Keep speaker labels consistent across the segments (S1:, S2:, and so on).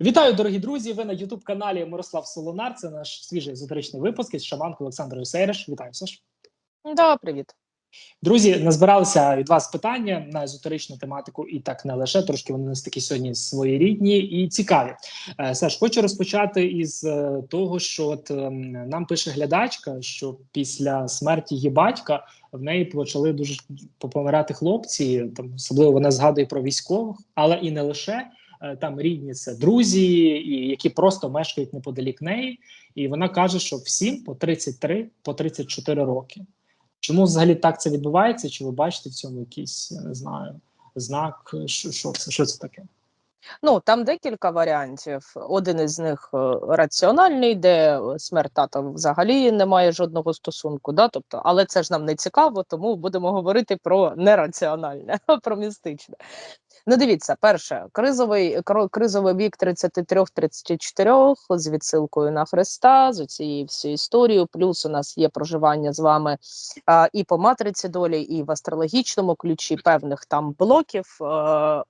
S1: Вітаю, дорогі друзі! Ви на Ютуб каналі Мирослав Солонар. Це наш свіжий езотеричний випуск із шаманкою Олександрою Сейреш. Вітаю Саш.
S2: Да, привіт.
S1: Друзі, назбиралися від вас питання на езотеричну тематику, і так не лише трошки вони у нас такі сьогодні своєрідні і цікаві. Е, Саш, хочу розпочати із е, того, що от ем, нам пише глядачка, що після смерті її батька в неї почали дуже помирати хлопці. Там особливо вона згадує про військових, але і не лише. Е, Там рідні це друзі, і які просто мешкають неподалік неї, і вона каже, що всім по 33, по 34 роки. Чому взагалі так це відбувається? Чи ви бачите в цьому якийсь, я не знаю, знак? Що, що це? Що це таке?
S2: Ну там декілька варіантів. Один із них е, раціональний, де смерть тата взагалі не має жодного стосунку. Да? Тобто, але це ж нам не цікаво, тому будемо говорити про нераціональне, про містичне. Ну, дивіться, перше, кризовий кризовий вік 33-34 з відсилкою на Христа, з цією всією історією. Плюс у нас є проживання з вами а, і по матриці долі, і в астрологічному ключі певних там блоків, е, е,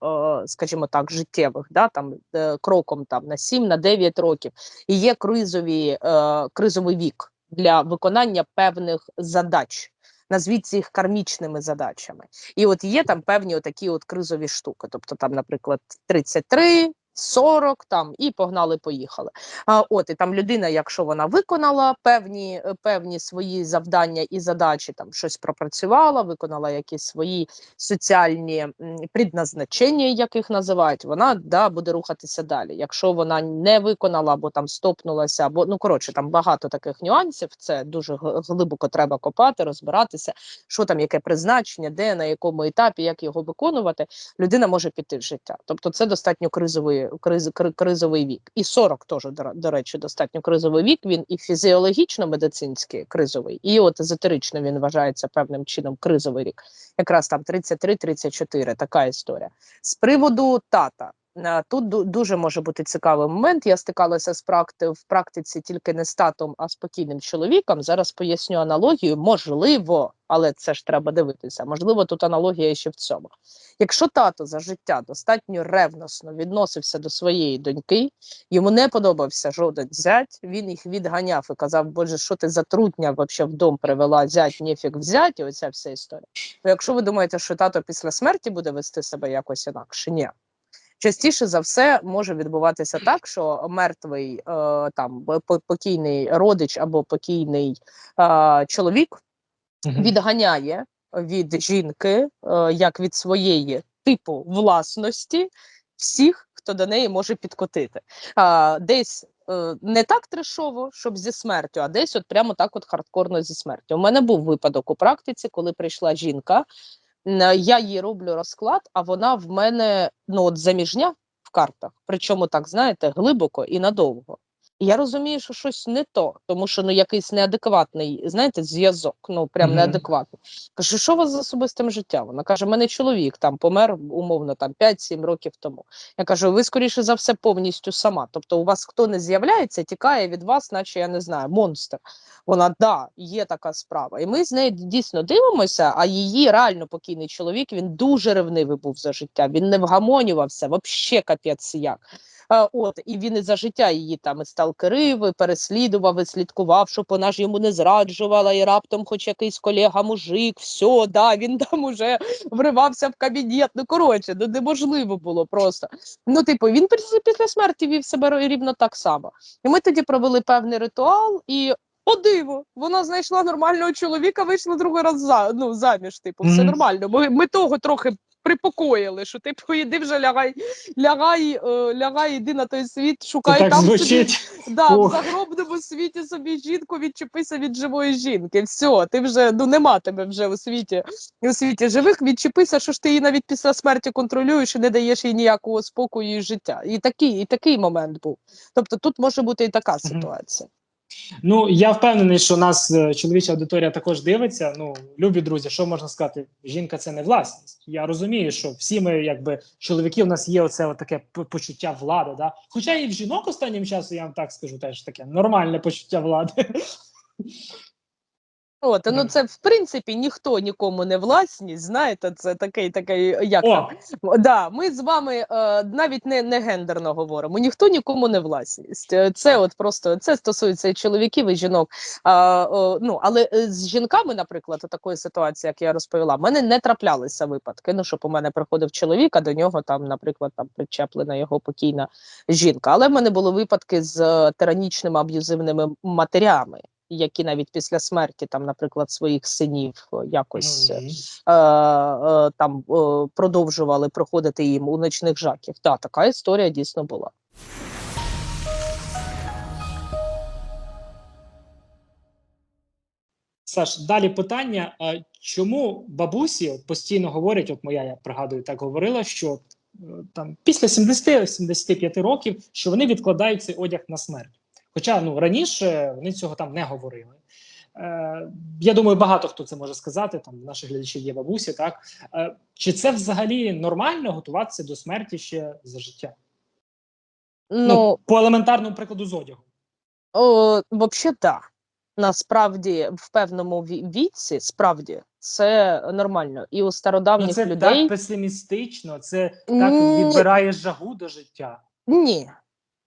S2: скажімо так, життєвих, да, там е, кроком там на 7, на 9 років. І є кризові, е, кризовий вік для виконання певних задач. Назвіть їх кармічними задачами. І от є там певні такі от кризові штуки. Тобто, там, наприклад, 33, 40 там і погнали, поїхали. А, от і там людина, якщо вона виконала певні, е, певні свої завдання і задачі, там щось пропрацювала, виконала якісь свої соціальні предназначення, як їх називають, вона да, буде рухатися далі. Якщо вона не виконала або там стопнулася, або ну коротше, там багато таких нюансів. Це дуже глибоко треба копати, розбиратися, що там, яке призначення, де на якому етапі, як його виконувати, людина може піти в життя. Тобто, це достатньо кризовий криз, кризовий вік. І 40 теж, до, речі, достатньо кризовий вік. Він і фізіологічно медицинський кризовий, і от езотерично він вважається певним чином кризовий рік. Якраз там 33-34, така історія. З приводу тата. Е, Тут дуже може бути цікавий момент. Я стикалася з практи в практиці тільки не з татом, а спокійним чоловіком. Зараз поясню аналогію. Можливо, але це ж треба дивитися. Можливо, тут аналогія ще в цьому. Якщо тато за життя достатньо ревносно відносився до своєї доньки, йому не подобався жоден зять, він їх відганяв і казав, Боже, що ти за трутня вообще в дом привела, зять нефіг взять, і оця вся історія. То якщо ви думаєте, що тато після смерті буде вести себе якось інакше, ні. Частіше за все може відбуватися так, що мертвий е, там покійний родич або покійний чоловік відганяє від жінки, е, як від своєї типу власності, всіх, хто до неї може підкотити. Десь е, не так трешово, щоб зі смертю, а десь от прямо так от хардкорно зі смертю. У мене був випадок у практиці, коли прийшла жінка. Н- Я їй роблю розклад, а вона в мене ну от заміжня в картах, причому так знаєте, глибоко і надовго. І я розумію, що щось не то, тому що ну якийсь неадекватний, знаєте, зв'язок, ну прям
S1: Мгм.
S2: неадекватний. Кажу, що у вас з особистим життям? Вона каже: мене чоловік там помер умовно там 5-7 років тому. Я кажу, ви скоріше за все повністю сама. Тобто, у вас хто не з'являється, тікає від вас, наче я не знаю, монстр. Вона да, є така справа. І ми з нею дійсно дивимося. А її реально покійний чоловік він дуже ревнивий був за життя. Він не вгамонювався, взагалі капець як. От і він і за життя її там і сталкерив, і переслідував, і слідкував, щоб вона ж йому не зраджувала, і раптом, хоч якийсь колега, мужик, все, да, він там уже вривався в кабінет. Ну коротше, ну неможливо було просто. Ну, типу, він після, після смерті вів себе рівно так само. І ми тоді провели певний ритуал, і о диво, вона знайшла нормального чоловіка, вийшла другий раз за, ну, заміж. Типу, все нормально. Ми, ми того трохи припокоїли, що типу, іди вже лягай, лягай, е, лягай, іди на той світ, шукай
S1: так
S2: там собі
S1: звучить.
S2: Да, в загробному світі собі жінку відчепися від живої жінки. Все, ти вже ну нема тебе вже у світі у світі живих. Відчепися, що ж ти її навіть після смерті контролюєш і не даєш їй ніякого спокою і життя. І такий, і такий момент був. Тобто тут може бути і така ситуація.
S1: Ну я впевнений, що нас е, чоловіча аудиторія також дивиться. Ну, любі друзі, що можна сказати? Жінка це не власність. Я розумію, що всі ми, якби чоловіки, у нас є оце таке почуття влади. Да? Хоча і в жінок останнім часом, я вам так скажу, теж таке нормальне почуття влади.
S2: От, ну це в принципі ніхто нікому не власність. Знаєте, це такий такий, як
S1: О,
S2: Да, ми з вами е, навіть не, не гендерно говоримо. Ніхто нікому не власність. Е, Це от просто це стосується і чоловіків, і жінок. А, о, ну але е, з жінками, наприклад, у такої ситуації, як я розповіла, в мене не траплялися випадки. Ну щоб у мене приходив чоловік, а до нього там, наприклад, там причеплена його покійна жінка. Але в мене були випадки з е, тиранічними аб'юзивними матерями. Які навіть після смерті, там, наприклад, своїх синів е, якось
S1: мгм.
S2: е, е, там е, продовжували проходити їм у ночних жаків. Так, така історія дійсно була.
S1: Саш, далі питання: чому бабусі постійно говорять? От моя я пригадую, так говорила, що е, там після 70-75 років, що вони відкладають цей одяг на смерть. Хоча ну раніше вони цього там не говорили. Е, я думаю, багато хто це може сказати. Там наші глядачі є бабусі. Так е, чи це взагалі нормально готуватися до смерті ще за життя? Ну,
S2: Ну,
S1: по елементарному прикладу з одягу.
S2: о, взагалі, так. Насправді, в певному віці, справді, це нормально. І у
S1: Ну,
S2: стародавніх
S1: це
S2: людей
S1: так песимістично, це так відбирає жагу до життя.
S2: ні.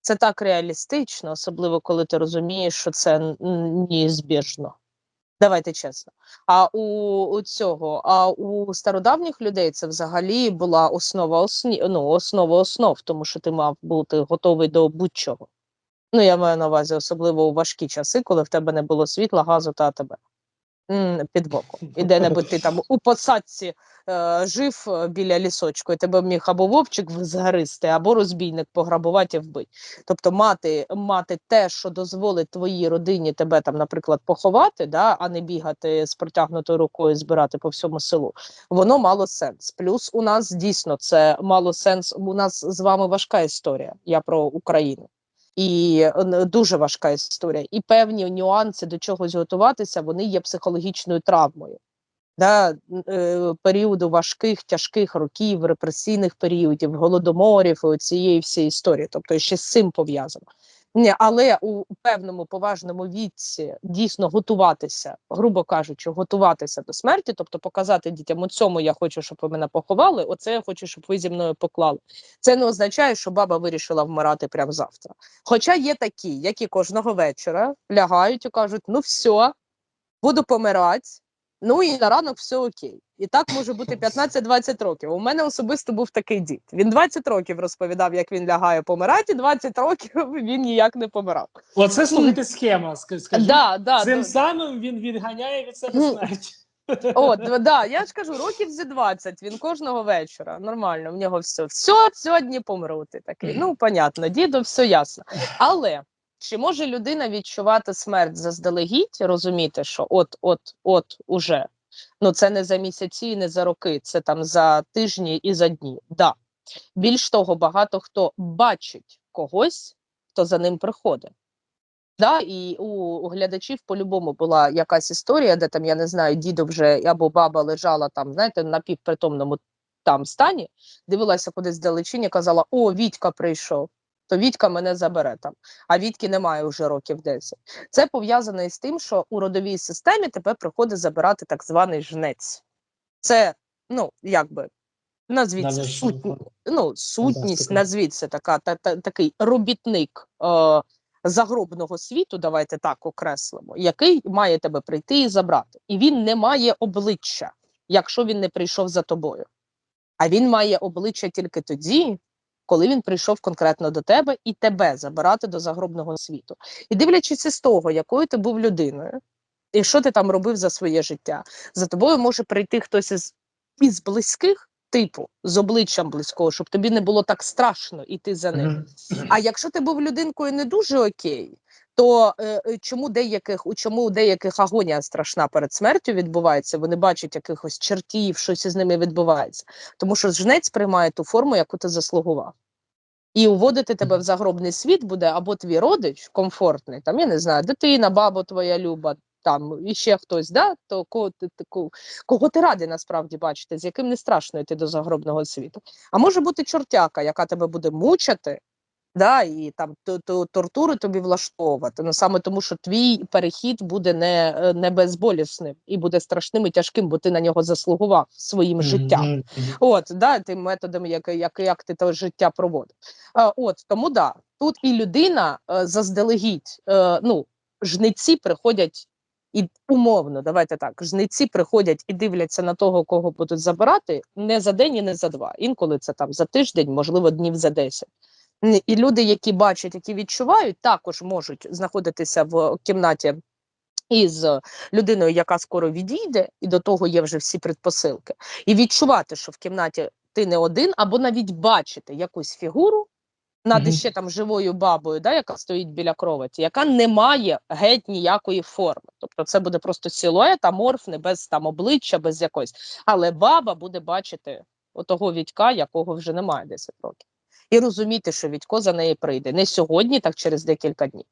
S2: Це так реалістично, особливо коли ти розумієш, що це неізбіжно. Давайте чесно. А у, у цього, а у стародавніх людей це взагалі була основа осні, ну, основа основ, тому що ти мав бути готовий до будь-чого. Ну, я маю на увазі, особливо у важкі часи, коли в тебе не було світла, газу та тебе під боком. І де-небудь ти там у посадці е, жив е, біля лісочку, і тебе міг або вовчик згристи, або розбійник пограбувати і вбити. Тобто мати, мати те, що дозволить твоїй родині тебе там, наприклад, поховати, да, а не бігати з протягнутою рукою, збирати по всьому селу, воно мало сенс. Плюс у нас дійсно це мало сенс. У нас з вами важка історія. Я про Україну. І е, дуже важка історія. І певні нюанси до чогось готуватися, вони є психологічною травмою. Да, е, періоду важких, тяжких років, репресійних періодів, голодоморів, цієї всієї історії. Тобто ще з цим пов'язано. Але у певному поважному віці дійсно готуватися, грубо кажучи, готуватися до смерті, тобто показати дітям, у цьому я хочу, щоб ви мене поховали, оце я хочу, щоб ви зі мною поклали. Це не означає, що баба вирішила вмирати прямо завтра. Хоча є такі, які кожного вечора лягають і кажуть: ну все, буду помирати, ну і на ранок все окей. І так може бути 15-20 років. У мене особисто був такий дід. Він 20 років розповідав, як він лягає помирати, і 20 років він ніяк не помирав.
S1: Оце слухайте схема. ск- Скажіть,
S2: Да, да,
S1: цим
S2: да.
S1: самим він відганяє від себе смерть.
S2: От, да, я ж кажу, років зі 20, він кожного вечора. Нормально, в нього все. Все, сьогодні помру. Ти такий. Ну, понятно, діду, все ясно. Але чи може людина відчувати смерть заздалегідь, розуміти, що от, от, от уже. Ну, це не за місяці, і не за роки, це там за тижні і за дні. Да. Більш того, багато хто бачить когось, хто за ним приходить. Да, і у, у глядачів по-любому була якась історія, де там, я не знаю, дідо вже або баба лежала там, знаєте, на півпритомному там стані, дивилася кудись вдалечині, казала: О, Вітька прийшов, то Вітька мене забере там. А Вітьки немає вже років 10. Це пов'язано із тим, що у родовій системі тебе приходить забирати так званий жнець. Це, ну, якби. Назвіть
S1: Да,
S2: це
S1: ви ж-
S2: сутні, ну, сутність,
S1: Фантастика.
S2: назвіть це така, та, та, такий робітник е, загробного світу, давайте так окреслимо, який має тебе прийти і забрати. І він не має обличчя, якщо він не прийшов за тобою. А він має обличчя тільки тоді, коли він прийшов конкретно до тебе і тебе забирати до загробного світу. І дивлячись з того, якою ти був людиною, і що ти там робив за своє життя, за тобою може прийти хтось із, із близьких, типу, з обличчям близького, щоб тобі не було так страшно іти за ним. А якщо ти був людинкою не дуже окей, то е, е, чому деяких у чому у деяких агонія страшна перед смертю відбувається? Вони бачать якихось чертів, щось із ними відбувається. Тому що жнець приймає ту форму, яку ти заслугував. І уводити тебе в загробний світ буде або твій родич комфортний, там я не знаю, дитина, баба твоя люба, там і ще хтось, да? то кого ти, ти- кого, кого ти радий насправді бачити, з яким не страшно йти до загробного світу. А може бути чортяка, яка тебе буде мучити, Да, і там ту, ту, тортури тобі влаштовувати. Ну саме тому, що твій перехід буде не, е, не безболісним і буде страшним і тяжким, бо ти на нього заслугував своїм життям.
S1: Мгм, мгм.
S2: От, да, тим методом, як, як, як ти те життя проводив. А, от, тому да, тут і людина е, заздалегідь, е, ну, жниці приходять і умовно, давайте так, жниці приходять і дивляться на того, кого будуть забирати, не за день і не за два. Інколи це там за тиждень, можливо, днів за десять. І люди, які бачать, які відчувають, також можуть знаходитися в кімнаті із людиною, яка скоро відійде, і до того є вже всі предпосилки, і відчувати, що в кімнаті ти не один, або навіть бачити якусь фігуру над
S1: Мгм.
S2: ще там живою бабою, да, яка стоїть біля кроваті, яка не має геть ніякої форми. Тобто це буде просто силует аморфний, без там обличчя, без якоїсь. Але баба буде бачити отого Вітька, якого вже немає 10 років. І розуміти, що Вітько за неї прийде не сьогодні, так через декілька днів.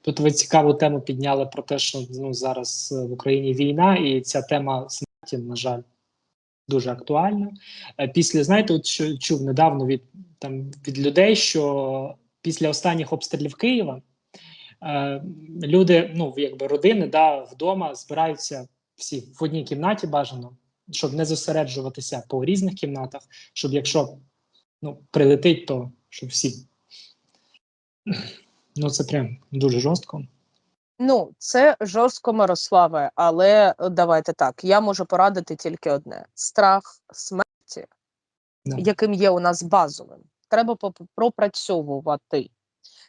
S1: Тут ви цікаву тему підняли про те, що ну, зараз е, в Україні війна, і ця тема смерті, на жаль, дуже актуальна. Е, Після, знаєте, от що чув недавно від, там, від людей, що після останніх обстрілів Києва е, люди, ну, якби родини, да, вдома збираються всі в одній кімнаті бажано, щоб не зосереджуватися по різних кімнатах, щоб якщо ну, прилетить, то щоб всі. Ну, це прям дуже жорстко.
S2: Ну, це жорстко Мирославе, але давайте так. Я можу порадити тільки одне: страх смерті,
S1: Да.
S2: яким є у нас базовим, треба пропрацьовувати.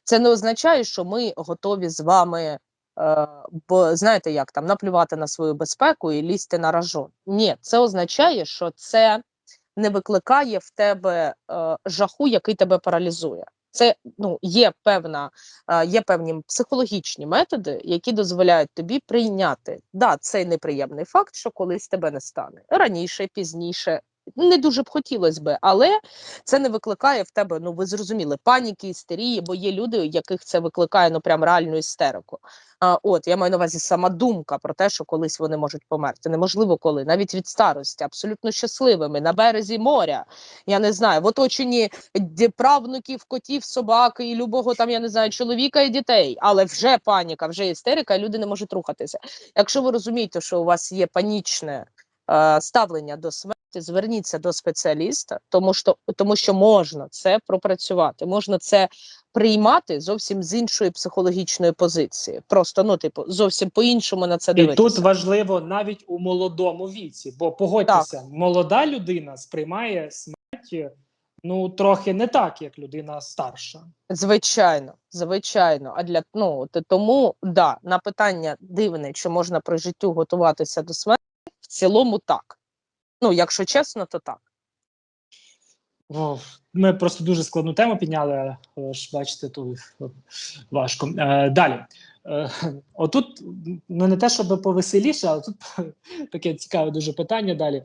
S2: Це не означає, що ми готові з вами, е, бо знаєте, як там наплювати на свою безпеку і лізти на ражон. Ні, це означає, що це не викликає в тебе е, жаху, який тебе паралізує. Це ну є певна, е, є певні психологічні методи, які дозволяють тобі прийняти да, цей неприємний факт, що колись тебе не стане раніше, пізніше. Не дуже б хотілося би, але це не викликає в тебе, ну ви зрозуміли, паніки, істерії, бо є люди, у яких це викликає ну прям реальну істерику. А, от я маю на увазі сама думка про те, що колись вони можуть померти. Неможливо коли, навіть від старості, абсолютно щасливими на березі моря. Я не знаю, в оточенні правнуків, котів, собак і любого там, я не знаю, чоловіка і дітей, але вже паніка, вже істерика, і люди не можуть рухатися. Якщо ви розумієте, що у вас є панічне е, ставлення до смерті, зверніться до спеціаліста, тому що тому що можна це пропрацювати, можна це приймати зовсім з іншої психологічної позиції. Просто ну, типу, зовсім по-іншому на це
S1: І тут важливо навіть у молодому віці, бо погодьтеся, молода людина сприймає смерть ну трохи не так, як людина старша.
S2: Звичайно, звичайно. А для ну тому да, на питання дивне, чи можна при життю готуватися до смерті, в цілому так. Ну, якщо чесно, то так.
S1: Ми просто дуже складну тему підняли, але ж бачите, тут е, важко. Е, далі. Е, отут ну не те, щоб повеселіше, але тут таке цікаве дуже питання. Далі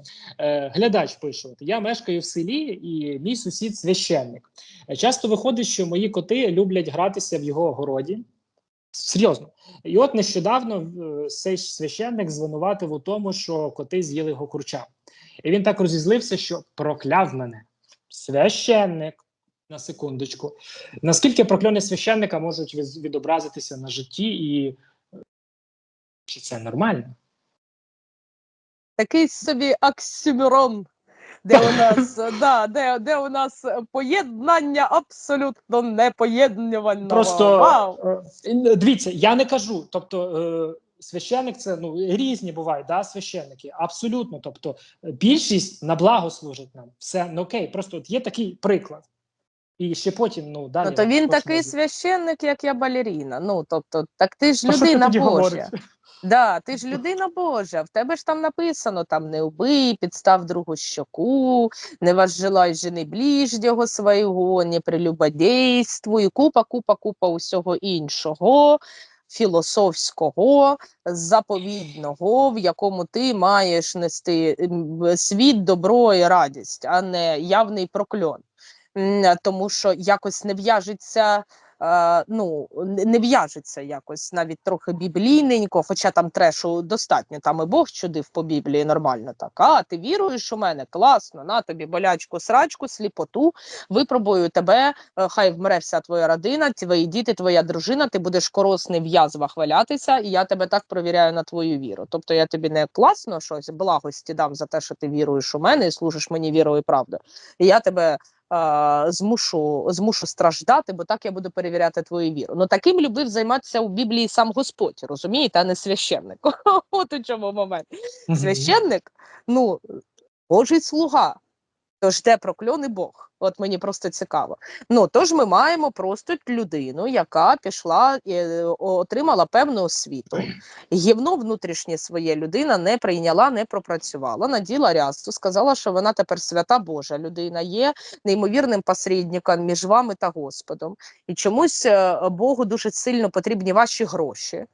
S1: глядач пише: я мешкаю в селі, і мій сусід священник. Часто виходить, що мої коти люблять гратися в його городі. Серйозно. І от нещодавно цей священник звинуватив у тому, що коти з'їли його курча. І він так розізлився, що прокляв мене. Священник. На секундочку. Наскільки прокльони священника можуть відобразитися на житті, і е, чи це нормально?
S2: Такий собі оксюмірон, де у нас да, де, де у нас поєднання абсолютно непоєднувального.
S1: Просто
S2: Вау!
S1: е, дивіться, я не кажу. Тобто, е, священник це ну різні бувають, да, священники. Абсолютно. Тобто, е, більшість на благо служить нам. Все ну окей, просто от є такий приклад. І ще потім, ну далі.
S2: Ну, то він такий
S1: можу.
S2: священник, як я балеріна. Ну, тобто, так ти ж
S1: Про що ти
S2: людина Божа.
S1: говориш?
S2: Да, ти ж людина Божа, в тебе ж там написано там не убий, підстав другу щоку, не возжелай жени ближнього свого, не прелюбодействуй, купа, купа, купа усього іншого, філософського, заповідного, в якому ти маєш нести світ, добро і радість, а не явний прокльон. Тому що якось не в'яжеться ну не в'яжеться якось навіть трохи біблійненько, хоча там трешу достатньо. Там і Бог чудив по Біблії нормально так. А ти віруєш у мене? Класно, на тобі болячку, срачку, сліпоту. Випробую тебе. е, Хай вмре вся твоя родина, твої діти, твоя дружина. Ти будеш корисний в язвах валятися, і я тебе так провіряю на твою віру. Тобто я тобі не класно щось благості дам за те, що ти віруєш у мене і служиш мені вірою і правдою. І я тебе е, змушу, змушу страждати, бо так я буду перевіряти твою віру. Ну таким любив займатися у Біблії сам Господь, розумієте, а не священник. От у чому момент. Священник, ну, Божий слуга. Тож де прокльоний Бог? От мені просто цікаво. Ну тож ми маємо просто людину, яка пішла і е, отримала певну освіту. Гівно внутрішнє своє людина не прийняла, не пропрацювала, наділа рясту, сказала, що вона тепер свята Божа людина є неймовірним посередником між вами та Господом. І чомусь е, Богу дуже сильно потрібні ваші гроші.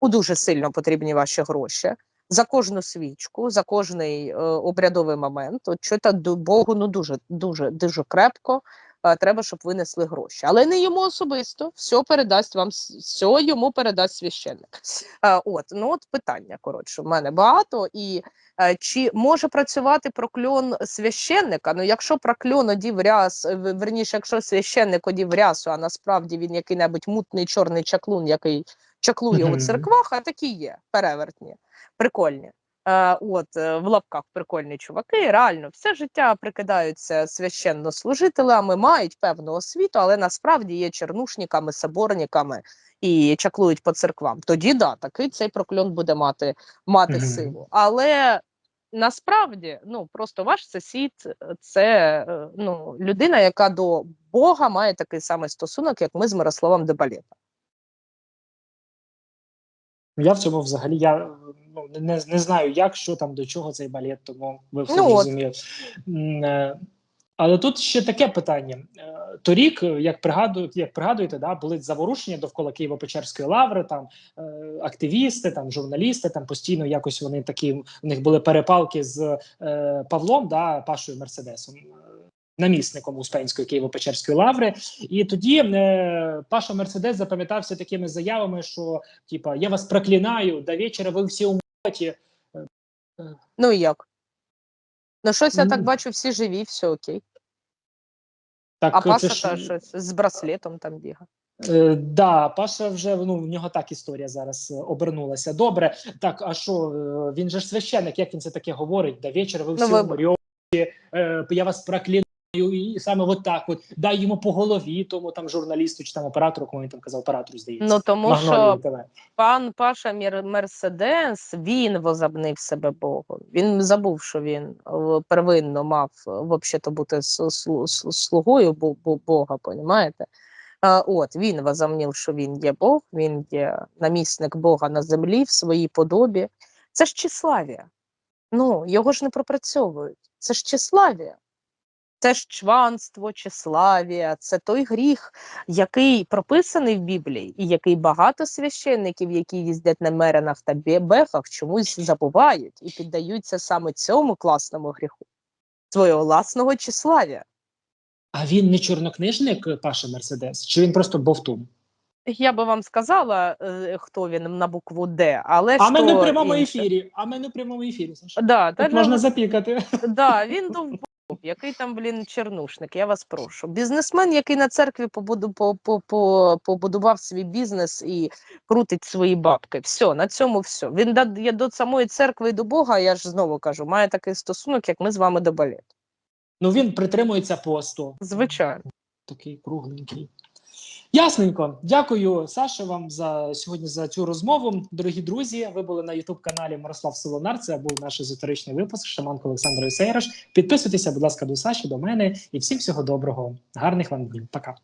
S2: У дуже сильно потрібні ваші гроші за кожну свічку, за кожний е, обрядовий момент. От що Богу ну дуже дуже дуже крепко. Е, Треба, щоб ви несли гроші, але не йому особисто. Все передасть вам, все йому передасть священник. Е, От ну от питання коротше. В мене багато і е, чи може працювати прокльон священника? Ну, якщо прокльон одів ряс, верніше, якщо священник одів рясу, а насправді він який-небудь мутний чорний чаклун, який чаклує у церквах, а такі є перевертні прикольні. Е, от е, в лапках прикольні чуваки. Реально, все життя прикидаються священнослужителями, мають певну освіту, але насправді є чернушниками, соборниками і чаклують по церквам. Тоді да, такий цей прокльон буде мати, мати
S1: Мгм.
S2: силу. Але насправді, ну просто ваш сусід це е, ну, людина, яка до Бога має такий самий стосунок, як ми з Мирославом Дебалєта.
S1: Я в цьому взагалі я ну, не, не знаю, як, що там, до чого цей балет, тому ви все
S2: Ну, от.
S1: зрозуміли. М, е, Але тут ще таке питання. Е, Торік, як пригадую, як пригадуєте, да, були заворушення довкола Києво-Печерської лаври, там е, активісти, там журналісти, там постійно якось вони такі, у них були перепалки з е, Павлом, да, Пашою Мерседесом. е, Намісником Успенської Києво-Печерської лаври, і тоді е, Паша Мерседес запам'ятався такими заявами, що типа я вас проклинаю, до вечора ви всі.
S2: Ну і як? Ну, щось я так
S1: Ну.
S2: бачу, всі живі, все окей.
S1: Так,
S2: А Паша
S1: ж,
S2: та щось з браслетом там бігає.
S1: Е, да, Паша вже ну в нього так історія зараз е, обернулася. Добре, так а що е, він же ж священник, як він це таке говорить? До вечора ви
S2: Ну,
S1: всі
S2: ви-
S1: умрете, е, я вас проклинаю. І саме от так, от дай йому по голові, тому там журналісту чи там оператору, кому він там казав, оператору здається.
S2: Ну тому
S1: Магнолії
S2: що
S1: ТВ.
S2: пан Паша Мерседес він возобнив себе Богом. Він забув, що він е, первинно мав взагалі бути слугою бо- бо- Бога, понімаєте? От він возомнив, що він є Бог, він є намісник Бога на землі в своїй подобі. Це ж числавія. Ну його ж не пропрацьовують. Це ж числавія. Це ж чванство, числавія, це той гріх, який прописаний в Біблії, і який багато священників, які їздять на меренах та бе- бехах, чомусь забувають і піддаються саме цьому класному гріху, свого власного числавія.
S1: А він не чорнокнижник Паша Мерседес, чи він просто бовтун?
S2: Я би вам сказала, е, хто він на букву Д, але
S1: А ми не в прямому
S2: інше.
S1: ефірі. А ми не в прямому ефірі. Саша.
S2: Да,
S1: Тут можна запікати.
S2: Да, він. Який там, блін, чернушник, я вас прошу. Бізнесмен, який на церкві побуду, по, по, по, побудував свій бізнес і крутить свої бабки. Все, на цьому все. Він до, я до самої церкви і до Бога, я ж знову кажу, має такий стосунок, як ми з вами до балету.
S1: Ну він притримується посту.
S2: Звичайно.
S1: Такий кругленький. Ясненько. Дякую, Саше, вам за сьогодні за цю розмову. Дорогі друзі, ви були на Ютуб каналі Мирослав Солонар. Це був наш езотеричний випуск. Шаманко Олександр Сейраш. Підписуйтеся, будь ласка, до Саші, до мене і всім всього доброго. Гарних вам днів. Пока.